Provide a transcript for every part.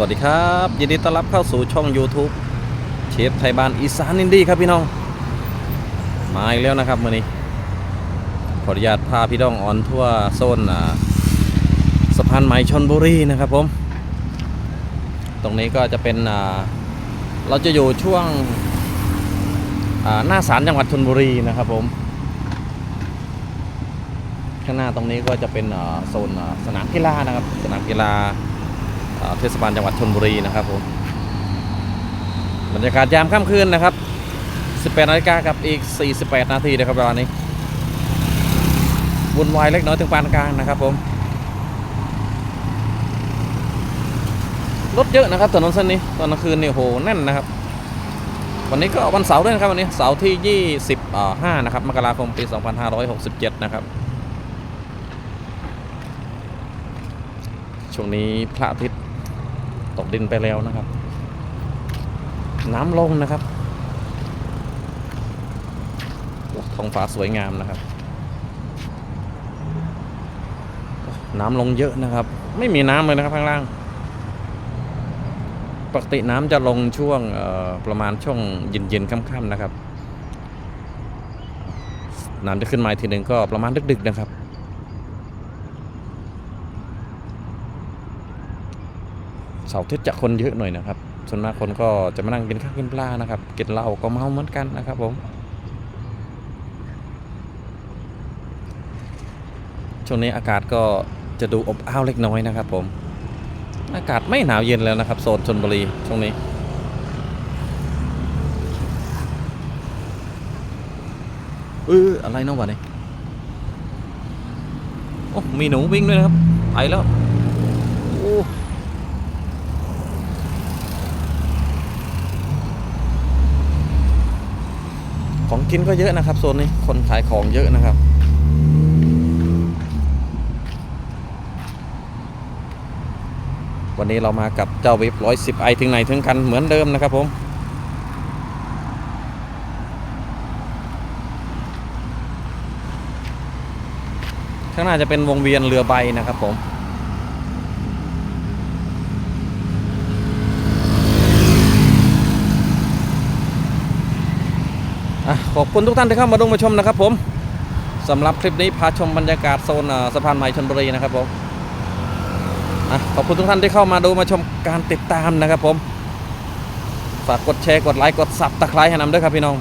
วัสดีครับ ยินดีต้อนรับเข้าสู่ช่อง YouTube เชฟไทยบ้านอีสานอินดี้ครับพี่น้อง มาอีกแล้วนะครับมื่อนี้ ขออนุญาตพาพี่น้องออนทั่วโซนสะพานใหม่ชนบุรีนะครับผม ตรงนี้ก็จะเป็นเราจะอยู่ช่วงหน้าศาลจังหวัดชนบุรีนะครับผม ข้างหน้าตรงนี้ก็จะเป็นโซนสนามกีฬานะครับ สนามกีฬา เทศบาลจังหวัดชนบุรีนะครับผมบรรยากาศยามค่ำคืนนะครับ 18นาฬิกากับอีก 48 นาทีนะครับเวลานี้วุ่นวายเล็กน้อยถึงปานกลางนะครับผมรถเยอะนะครับถนนเส้นนี้ตอนกลางคืนนี่โหแน่นนะครับ วันนี้ก็วันเสาร์ด้วยนะครับวันนี้เสาร์ที่ 25 นะครับมกราคมปี 2567 นะครับช่วงนี้พระอาทิตย์ ตกดินไปแล้วนะครับ น้ำลงนะครับท้องฟ้าสวยงามนะครับ น้ำลงเยอะนะครับ ไม่มีน้ำเลยนะครับข้างล่าง ปกติน้ำจะลงช่วงประมาณช่วงเย็นๆค่ำๆนะครับ น้ำจะขึ้นมาอีกทีหนึ่งก็ประมาณดึกๆนะครับ เสาร์อาทิตย์จะคนเยอะหน่อยนะครับ ส่วนมากคนก็จะมานั่งกินข้าวกินปลานะครับกินเหล้าก็เมาเหมือนกันนะครับผมช่วงนี้อากาศก็จะดูอบอ้าวเล็กน้อยนะครับ ผม อากาศไม่หนาวเย็นแล้วนะครับโซนชนบุรีช่วงนี้เอออะไรน้องวะเนี่ยโอ้มีหนูวิ่งด้วยนะครับไปแล้วโอ้ ของกินก็เยอะนะครับโซนนี้คนขายของเยอะนะครับ วันนี้เรามากับเจ้าว็บร้อยสิบไอถึงไหนถึงกันเหมือนเดิมนะครับผมข้างหน้าจะเป็นวงเวียนเรือใบนะครับผม ขอบคุณทุกท่านที่เข้ามาดูมาชมนะครับผมสำหรับคลิปนี้พาชมบรรยากาศโซนสะพานใหม่ชนบุรีนะครับผมอขอบคุณทุกท่านที่เข้ามาดูมาชมการติดตามนะครับผมฝากกดแชร์กดไลค์กดซับตะไคร้ให้นำด้วยครับพี่น้อง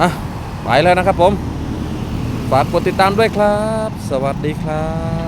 อะไปแล้วนะครับผม ฝากกดติดตามด้วยครับ สวัสดีครับ